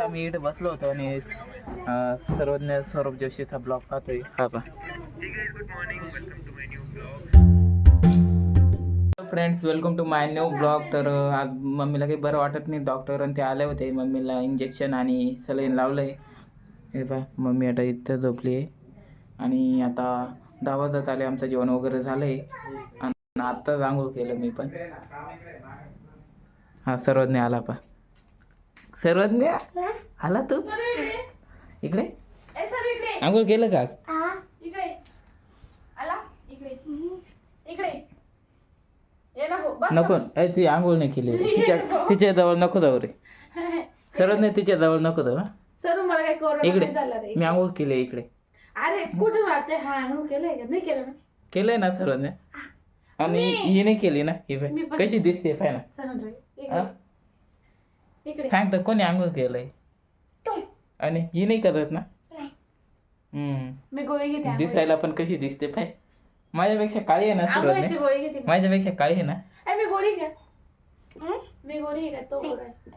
आम्ही इकडे बसलो होतो आणि सर्वज्ञ सौरभ जोशीचा ब्लॉग पाहतोय. हा पा friends welcome to my new blog तर आज मम्मीला काही बरं वाटत नाही. डॉक्टर आणि ते आले होते. मम्मीला इंजेक्शन आणि सलाईन लावलंय. हे पा मम्मी आता इथं झोपली आहे आणि आता दहा वाजत आले. आमचं जेवण वगैरे झालंय. आणि आत्ताच आंघोळ केलं मी पण. हा सर्वज्ञ आला पा सर्वज्ञ? आला तू? इकडे. ए सर इकडे. आंघोळ केलं का? इकडे. आला? इकडे. इकडे. ये ना भाऊ, बस नको. ती आंघोळ नाही केली. तिच्या तिच्या जवळ नको जाऊ रे. सर्वज्ञ तिच्या जवळ नको जाऊ हा? सर मला काय कोरोना इकडे. नाही झाला रे. मी आंघोळ केली इकडे. अरे कुठे वाटते हा हो केलंय का? नाही केलं ना. केलंय ना सर्वज्ञ. आणि ही नाही केली ना ही कशी दिसते पाय ना? इकडे. सांग तर कोणी आंघोळ केलंय? आणि ही नाही करत ना? हम्म. मी गोळी घेते दिसायला पण कशी दिसते पाय. माझ्यापेक्षा काळी आहे ना आंघोळीची सर्वज्ञ गोळी घेते माझ्यापेक्षा काळी आहे ना? ए, मी गोळी घ्या मी गोळी घ्या तो आहे.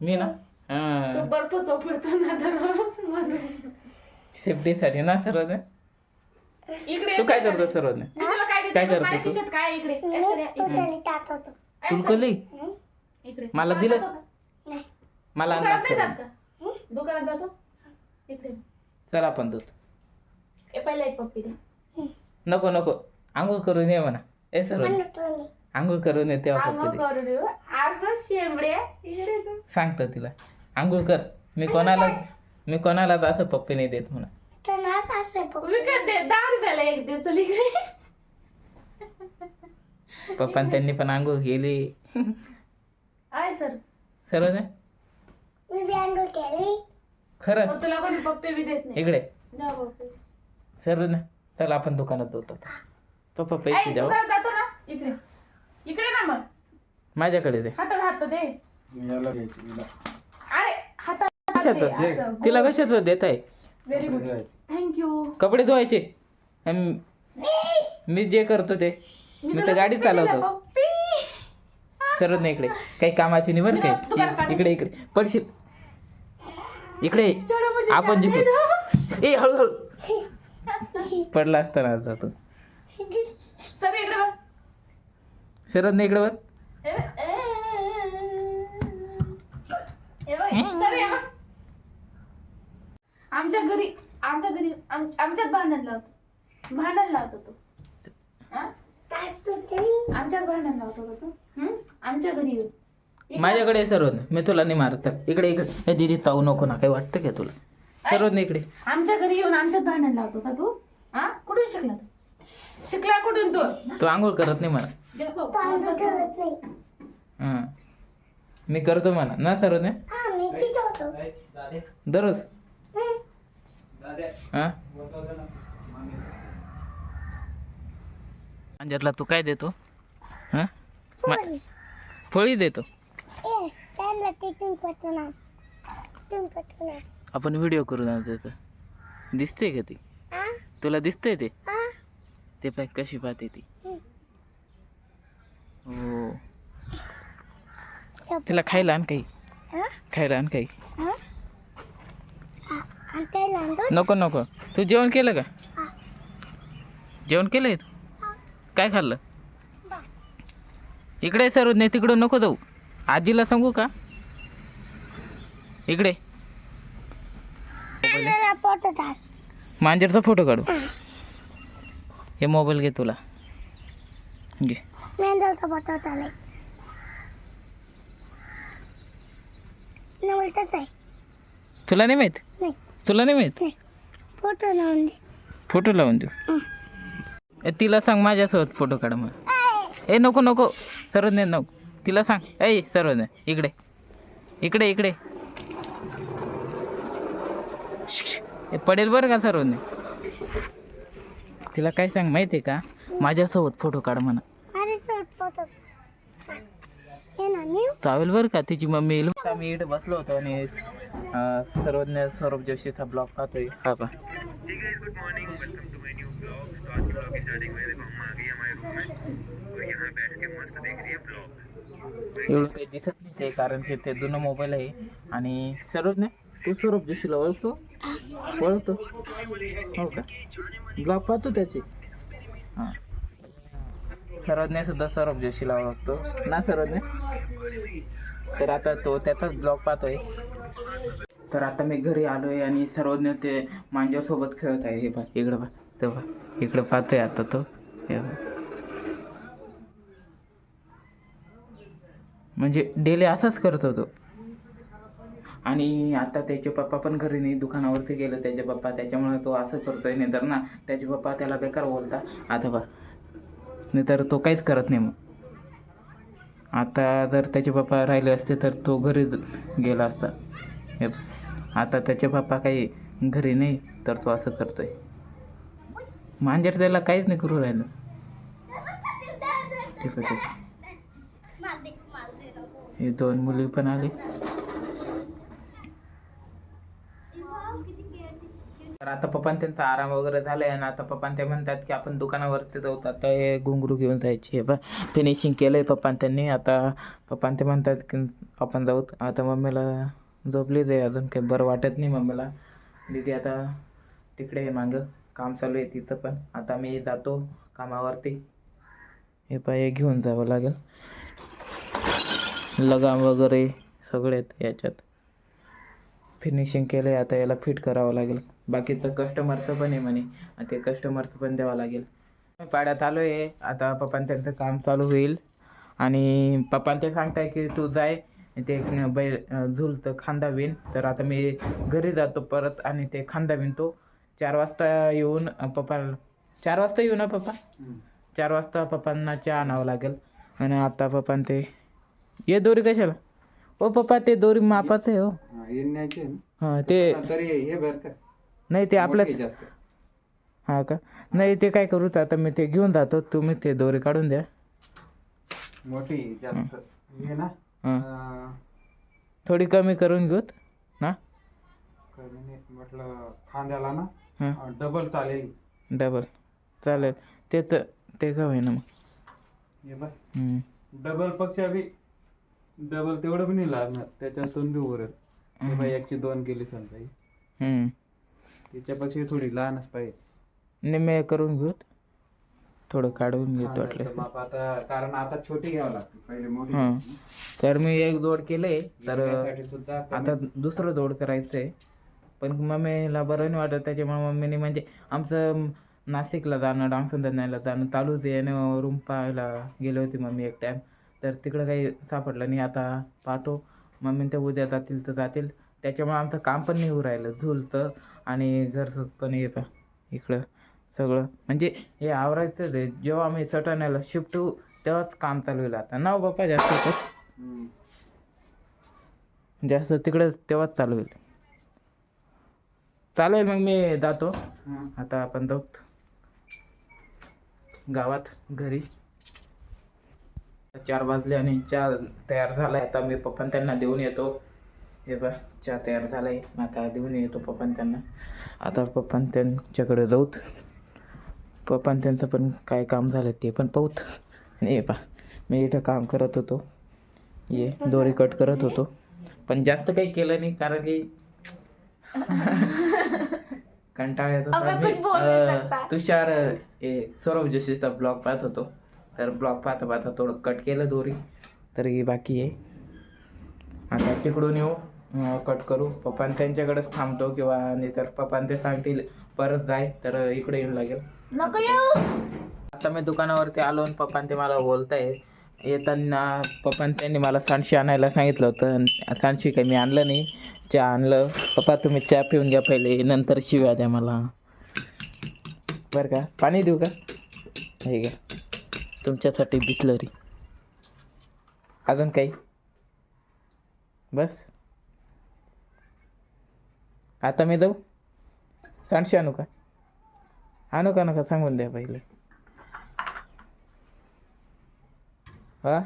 मी ना? तो. हा. बर्फ चोपडतो ना दररोज म्हणून. सेफ्टीसाठी ना सर्वज्ञ इकडे तू काय करतो मी तुला काय देते? काय करतो माझ्या तू? खिशात काय आहे इकडे? या, इकडे. ए, तुला सर, कळली इकडे. मला दिलं? जातो? मला दुकानात नाही जात सर्वज्ञ. का? दुकानात जातो? इकडे. चल आपण दूध ए पहिला एक पप्पी दे. नको नको. आंघोळ करून ये म्हणा. ए सर्वज्ञ आंघोळ करून ये. तेव्हा आंघोळ फक्त दे. करू देऊ आज शेंबडे इकडे तू सांगतो तिला. आंघोळ कर. मी कोणाला मी कोणालाच असं पप्पी नाही देत म्हणा. विकत दे दहा रुपयाला एक दे. चल इकडे. पप्पा त्यांनी पण आंघोळ केली. आहे सर. सर्वज्ञ खरं? मग तुला कोणी पप्पी बी देत नाही. इकडे. जा पप्पी सर्वज्ञ चल आपण दुकानात होतो पप्पा ऐ, पैसे जातो ना. इकडे. इकडे ना मग. माझ्याकडे दे. हातात हात दे. याला घ्यायची हिला. अरे हातात हात कशात दे. असं तिला कशाच देत आहे व्हेरी गुड घ्यायची. थँक्यू कपडे धुवायचे. मी. जे करतो ते. मी तर गाडी चालवतो. पप्पी. सर्वज्ञ इकडे. काही कामाची नाही बरं मी तुला काय पाठवते. इकडे. इकडे पडशील. इकडे मुझे आपण जिंकू. ए हळूहळू. पडला असताना जातो. सर इकडे बघ. सर्वज्ञ इकडे बघ. ए, ए, बघ सर बघ. आमच्या घरी आमच्या घरी आम- आमच्यात भांडण लावतो. भांडण लावतो तू. हा? आमच्यात भांडण लावतो का तू? हं? आमच्या घरी येऊन. इकडे- माझ्याकडे आहे सर्वज्ञ मी तुला नाही मारत. इकडे इकडे. हे दीदी ताऊ नको ना. काही वाटतं का तुला? सर्वज्ञ इकडे. आमच्या घरी येऊन आमच्यात भांडण लावतो का तू? हा कुठून शिकला तू? शिकला कुठून तू? तू आंघोळ करत नाही म्हणा. हां. मी करतो म्हणा. ना सर्वज्ञ दररोज? हां? अंजरला तू काय देतो? हां? फळी देतो. आपण व्हिडिओ करू ना त्याचं दिसते का ती? तुला दिसतंय ते? ते पाय कशी पाहते ती? हो. तिला खायला आण काही. खायला आण काही. नको नको. तू जेवण केलं का? जेवण केलंय तू? काय खाल्लं? इकडे सर्व नाही तिकडं नको जाऊ. आजीला सांगू का? इकडे. मांजरचा फोटो काढू. हे मोबाईल घे तुला. घे. तुला नाही माहीत? तुला नाही माहीत? फोटो लावून दे फोटो लावून देऊ तिला सांग माझ्यासोबत फोटो काढ मग ए नको नको. सर्वज्ञ नको. तिला सांग. ए सर्वज्ञ इकडे. इकडे इकडे. पडेल बरं का सर्वज्ञ तिला काय सांग माहिती आहे का? माझ्यासोबत फोटो काढ म्हणा. अरे चल फोटो हे ना मी चावेल बरं का? तिची मम्मी येईल. आम्ही इकडे बसलो होतो आणि सर्वज्ञ सौरभ जोशीचा ब्लॉग पाहतोय. हा पा एवढं काही दिसत नाही ते कारण की ते जुनं मोबाईल आहे. आणि सर्वच नाही तू स्वरूप जोशीला ओळखतो? ओळखतो. हो का? ब्लॉग पाहतो त्याची. हां. सर्वज्ञ सुद्धा सौरभ जोशीला ओळखतो. ना सर्वज्ञ तर आता तो त्याचाच ब्लॉग पाहतोय. तर आता मी घरी आलोय आणि सर्वज्ञ ते मांजर सोबत खेळत आहे. हे बा इकडं बा तो इकडं पाहतोय आता तो. हे म्हणजे डेली असंच करत होतो. आणि आता त्याचे पप्पा पण घरी नाही दुकानावरती गेलं. त्याचे पप्पा त्याच्यामुळे तो असं करतोय नाही तर ना त्याचे पप्पा त्याला बेकार बोलता आता बा नाही तर तो काहीच करत नाही मग. आता जर त्याचे पप्पा राहिले असते तर तो घरी गेला असता. हे आता त्याचे पप्पा काही घरी नाही तर तो असं करतोय. मांजर त्याला काहीच नाही करू राहिलं. ठीक आहे ठीक आहे. हे दोन मुली पण आली. तर आता पप्पा त्यांचा आराम वगैरे झालाय आणि आता पप्पा ते म्हणतात की आपण दुकानावरती जाऊ. आता हे घुंगरू घेऊन जायची आहे बा. फिनिशिंग केलंय पप्पा त्यांनी. आता पप्पा ते म्हणतात की आपण जाऊ. आता मम्मीला झोपलीच आहे अजून काही बरं वाटत नाही मम्मीला. दीदी आता तिकडे आहे मागं. काम चालू आहे तिथं पण. आता मी जातो कामावरती. हे पाय घेऊन जावं लागेल. लगाम वगैरे सगळे आहेत याच्यात. फिनिशिंग केलं आहे आता याला फिट करावं लागेल. बाकीचं कस्टमरचं पण आहे म्हणे. ते कस्टमरचं पण द्यावं लागेल. पाड्यात आलो आहे. आता पप्पान त्यांचं काम चालू होईल. आणि पप्पान ते सांगताय की तू जाय. ते बैल झुलतं खांदा विण तर आता मी घरी जातो परत आणि ते खांदा विणतो चार वाजता येऊन पप्पा चार वाजता येऊ ना पप्पा? चार वाजता पप्पांना चहा आणावं लागेल. आणि आता पप्पान ते ये दोरी कशाला? ओ पप्पा ते दोरी मापाचं आहे हो. हां ते तरी हे का. नाही ते आपल्याच मोठे जास्त. हां का? नाही ते काय करू आता मी ते घेऊन जातो. तुम्ही ते दोरी काढून द्या. मोठी जास्त. हे ना. हां. अं, थोडी कमी करून घेऊत ना. म्हटलं खांद्याला ना हां. डबल चालेल. डबल चालेल. तेच ते का होईना मग? हे बघ. डबल पक्ष बी डबल तेवढं पण नाही लागणार. त्याच्यातून बी उरेल. बाई एकशे दोन केली समजा. हम्म. त्याच्यापेक्षा थोडी लहानच पाहिजे. निम्मे करून घेऊत. थोडं काढून घेतो वाटलं. माप आता कारण आता छोटी घ्यावं लागते. पहिले मोठी हां. तर मी एक जोड केलंय. तर सुद्धा आता दुसरं जोड करायचं आहे पण मम्मीला बरं नाही वाटत. त्याच्यामुळे मम्मीने म्हणजे आमचं नाशिकला जाणं डान्सला जाणं चालूच आहे आणि रूम पाहायला गेले होते मम्मी एक टाईम तर तिकडं काही सापडलं नाही. आता पाहतो. मम्मी ते उद्या जातील तर जातील. त्याच्यामुळे आमचं काम पण नाही होऊ राहिलं. झुलतं आणि घरचं पण हे पा इकडं सगळं. म्हणजे हे आवरायचंच आहे. जेव्हा आम्ही सटाण्याला शिफ्ट होऊ तेव्हाच काम चालू होईल आता. नाव बाप्पा जास्त. जास्त तिकडे तेव्हाच चालू होईल. चालेल मग मी जातो. आता आपण जाऊ. गावात घरी. चार वाजले आणि चहा तयार झालाय. आता मी पप्पा त्यांना देऊन येतो. हे बा चहा तयार झालाय. आता देऊन येतो पप्पा त्यांना आता पप्पा त्यांच्याकडे जाऊत. पप्पा त्यांचं पण काय काम झालं ते पण पाहूत. आणि हे पा मी इथं काम करत होतो. ये दोरी कट करत होतो. पण जास्त काही केलं नाही कारण की कंटाळ्याचं. तुषार हे सौरभ जोशीचा ब्लॉग पाहत होतो. तर ब्लॉग पाहता पाहता थोडं कट केलं दोरी. तर ही बाकी आहे. आता तिकडून येऊ कट करू. पप्पान त्यांच्याकडेच थांबतो किंवा नाही तर पप्पान ते सांगतील परत जाय. तर इकडे येऊन लागेल. नको येऊ. आता मी दुकानावरती आलो आणि पप्पान ते मला बोलताय. येताना पप्पान त्यांनी मला सांडशी आणायला सांगितलं होतं आणि सांडशी काही मी आणलं नाही. चहा आणलं. पप्पा तुम्ही चहा पिऊन घ्या पहिले नंतर शिव्या द्या मला. बरं का? पाणी देऊ का? हे का तुमच्यासाठी बिसलरी अजून काही? बस. आता मी जाऊ? सांडशी आणू का? आणू का नका? सांगून द्या पहिले. हा?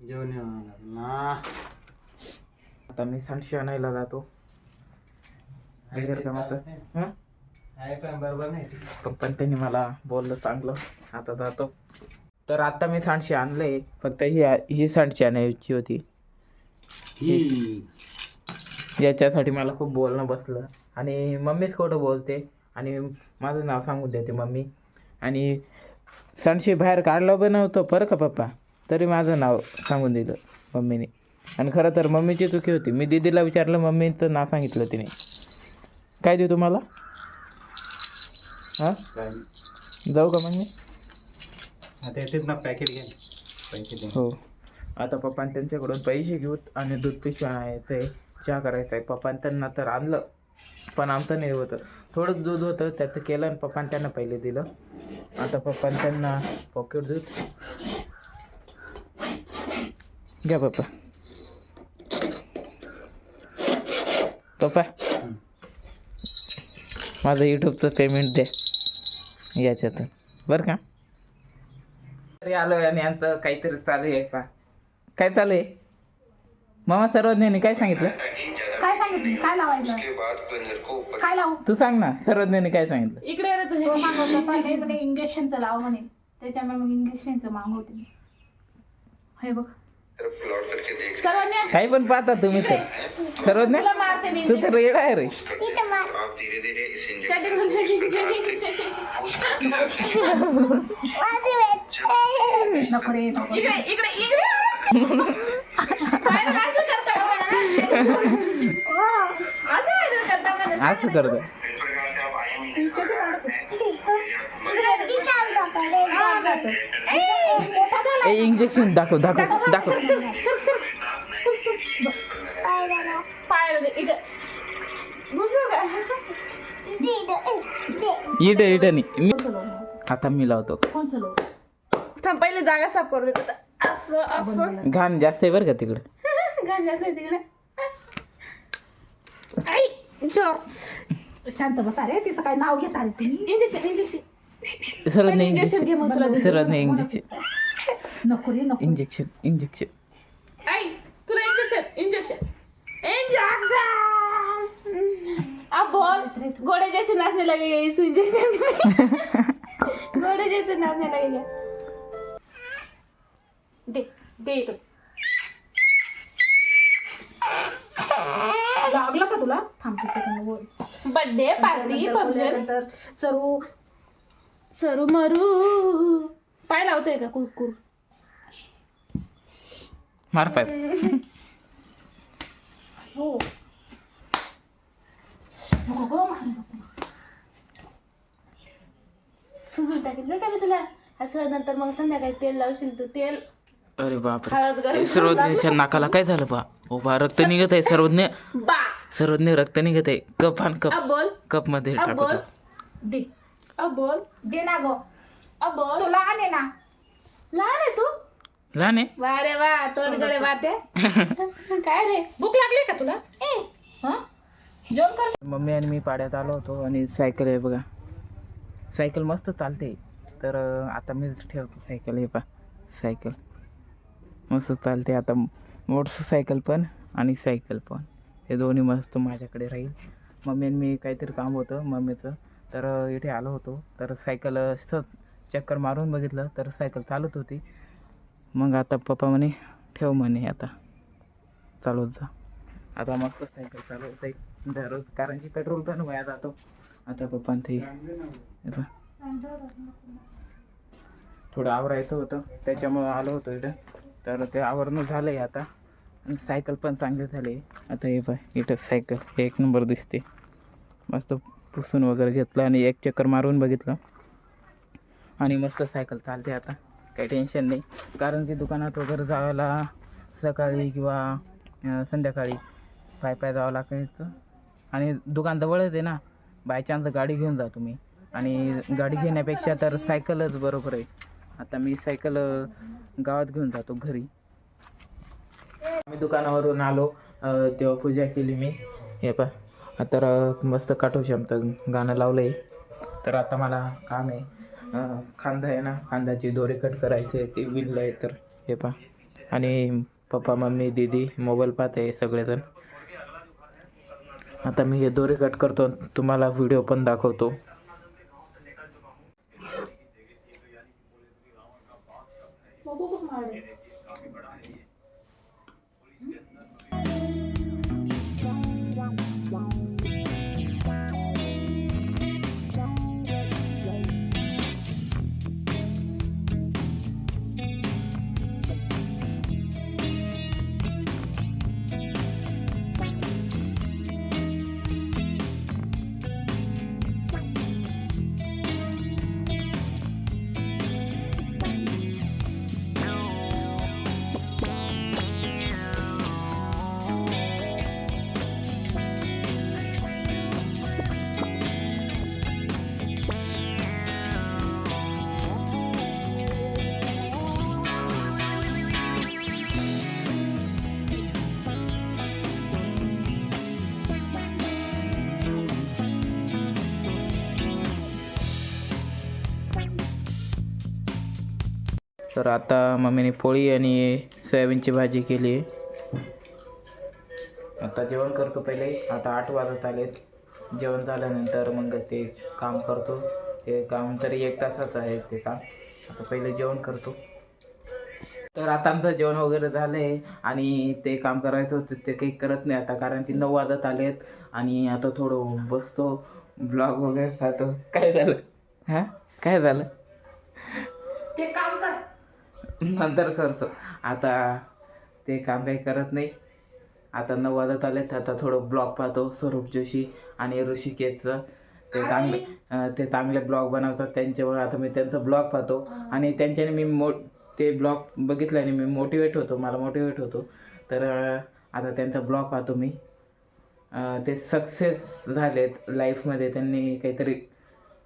जेवण आता मी सांडशी आणायला जातो. हं? पण बरोबर नाही. पण पण त्यांनी मला बोललं चांगलं. आता जातो तर आता मी सांडशी आणलंय फक्त ही ही सांडशी आणायची होती. ही. याच्यासाठी मला खूप बोलणं बसलं. आणि मम्मीच खोटं बोलते. आणि माझं नाव सांगून देते मम्मी. आणि सांडशी बाहेर काढलं पण नव्हतं बरं का पप्पा? तरी माझं नाव सांगून दिलं मम्मीने. आणि खरं तर मम्मीची चुकी होती. मी दीदीला विचारलं मम्मीचं नाव सांगितलं तिने. काय देऊ तुम्हाला? हां? जाऊ का मग मी आता येतेच ना पॅकेट घे पैसे दे. हो. आता पप्पाने त्यांच्याकडून पैसे घेऊत आणि दूध पिशवी आणायचं आहे चहा करायचा आहे पप्पाने त्यांना तर आणलं पण आमचं नाही होतं. थोडंच दूध होतं त्याचं केलं आणि पप्पाने त्यांना पहिले दिलं. आता पप्पाने त्यांना पॉकेट दूध. घ्या पप्पा. पप्पा. माझं यूट्यूबचं पेमेंट द्या याच्यातून. बरं का? तरी आलो आणि यांचं काहीतरी चालू आहे का काय चालू आहे? मामा सर्वज्ञाने काय सांगितलं? काय सांगितलं? काय लावायचं? काय लावू? तू सांग ना सर्वज्ञाने काय सांगितलं? इकडे रे तुझे इंजेक्शनचं लाव म्हणे. त्याच्यामुळे मग इंजेक्शनचं मागवते मी. हे बघ. सर्वांनी काही पण पाहता तुम्ही तर. सर्वज्ञ तुला मारते मी तू तर रेड आहे रे. चटक चटक नको रे नको. इकडे इकडे इकडे. काय रे, असं करता का मला? असं काय करता मला? असं करतो. ए इंजेक्शन दाखव दाखव दाखव इट इट मी आता मी लावतो. कोण थांब पहिले जागा साफ करू देत असं असं. घाण जास्त आहे बरं का तिकडं. गांजाचं आहे तिकडे. आई जो शांत बसा रे तिचं काय नाव घेत आले. इंजेक्शन इंजेक्शन इंजेक्शन घे मग तुला इंजेक्शन. सर्वज्ञ इंजेक्शन नको रे नको. इंजेक्शन इंजेक्शन आई तुला इंजेक्शन इंजेक्शन इंजेक्शन अब बोल. घोड़े जैसे नाचने लगेगा इस इंजेक्शन घोड़े जैसे नाचने लगेगा दे दे इकडे. लागलं का तुला? थांब तिच्याकडनं बोल. बर्थडे पार्टी फंक्शन सरू सरू मरू. पाय लावतोय का? कुरकुर मार पाय. हो. नको गं, मारू नको. सुजून टाकितलं का मी तुला? असं नंतर मग संध्याकाळी तेल लावशील तू तेल. अरे बापरे. गरम सर्वज्ञच्या नाकाला काय झालं बा? ओ बा रक्त निघत आहे सर्वज्ञ बा. सर्वज्ञ रक्त निघत आहे. कप आण कप. अब बोल. कपमध्ये अब बोल. टाकतो दे. अब बोल. दे ना गो. अब बोल. तू लहान आहे ना. लहान आहे तू? लहान आहे? वा रे वा तोंड गरे वाटे. काय रे? भूक लागली का तुला? ए. हं? जेवण कर. मम्मी आणि मी पाड्यात आलो होतो आणि सायकल आहे बघा. सायकल मस्त चालते. तर अं, आता मीच ठेवतो सायकल हे पा सायकल. मस्त चालते आता मोटरसायकल पण आणि सायकल पण. हे दोन्ही मस्त माझ्याकडे राहील. मम्मी आणि मी काहीतरी काम होतं मम्मीचं. तर इथे आलो होतो. तर सायकल अं, सहज चक्कर मारून बघितलं तर सायकल चालत होती. मग आता पप्पा म्हणे ठेव म्हणे आता. चालवत जा. आता मस्त सायकल चालवत आहे दररोज कारण की पेट्रोल पण वाया जातो. आता पप्पा ते थोडं आवरायचं होतं. त्याच्यामुळं आलो होतो इथं. तर ते आवरणं झालं आहे आता. आणि सायकल पण चांगली झाली. आहे आता हे पाय इथं सायकल एक नंबर दिसते. मस्त पुसून वगैरे घेतलं आणि एक चक्कर मारून बघितलं. आणि मस्त सायकल चालते आता. काही टेन्शन नाही. कारण की दुकानात वगैरे जायला सकाळी किंवा संध्याकाळी पाय पाय जावं लागायचं. आणि दुकान जवळच आहे ना. बाय चान्स गाडी घेऊन जा तुम्ही. आणि गाडी घेण्यापेक्षा तर सायकलच बरोबर आहे. आता मी सायकल गावात घेऊन जातो घरी. मी दुकानावरून आलो तेव्हा पूजा केली मी. हे पा तर मस्त काठू शमतं गाणं लावलं आहे तर आता मला काम आहे. खांदा आहे ना खांद्याची दोरी कट करायचे आहे ती विणलं आहे तर. हे पा आणि पप्पा मम्मी दीदी मोबाईल पाहते सगळेजण. आता मी हे दोरी कट करतो तुम्हाला व्हिडिओ पण दाखवतो. तर आता मम्मीने पोळी आणि सोयाबीनची भाजी केली. आहे आता जेवण करतो पहिले. आता आठ वाजत आलेत. जेवण झाल्यानंतर मग ते काम करतो. ते काम तरी एक तासाचं आहे ते काम. आता पहिले जेवण करतो. तर आता आमचं जेवण वगैरे झालं आहे आणि ते काम करायचं होतं ते काही करत नाही आता कारण की नऊ वाजत आलेत आणि आता थोडं बसतो. ब्लॉग वगैरे पाहतो. काय झालं? हां? काय झालं? ते काम नंतर करतो. आता ते काम काही करत नाही. आता नऊ वाजत आलेत आता थोडं ब्लॉग पाहतो स्वरूप जोशी आणि ऋषिकेशचं. ते चांगले ते चांगले ब्लॉग बनवतात त्यांच्यावर आता मी त्यांचा ब्लॉग पाहतो. आणि त्यांच्याने मी मो ते ब्लॉग बघितल्याने मी मोटिवेट होतो मला मोटिवेट होतो. तर आता त्यांचा ब्लॉग पाहतो मी. ते सक्सेस झालेत लाईफमध्ये त्यांनी काहीतरी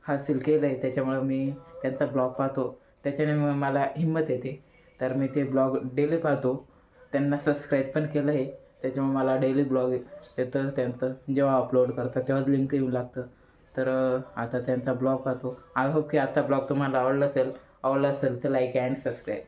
हासिल केलं आहे त्याच्यामुळं मी त्यांचा ब्लॉग पाहतो. त्याच्याने मग मला हिंमत येते. तर मी ते ब्लॉग डेली पाहतो. त्यांना सबस्क्राईब पण केलं आहे. त्याच्यामुळे मला डेली ब्लॉग येतं. त्यांचं जेव्हा अपलोड करतात तेव्हाच लिंक येऊ लागतं. तर आता त्यांचा ब्लॉग पाहतो. आय होप की आजचा ब्लॉग तुम्हाला आवडला असेल. आवडला असेल तर लाईक अँड सबस्क्राईब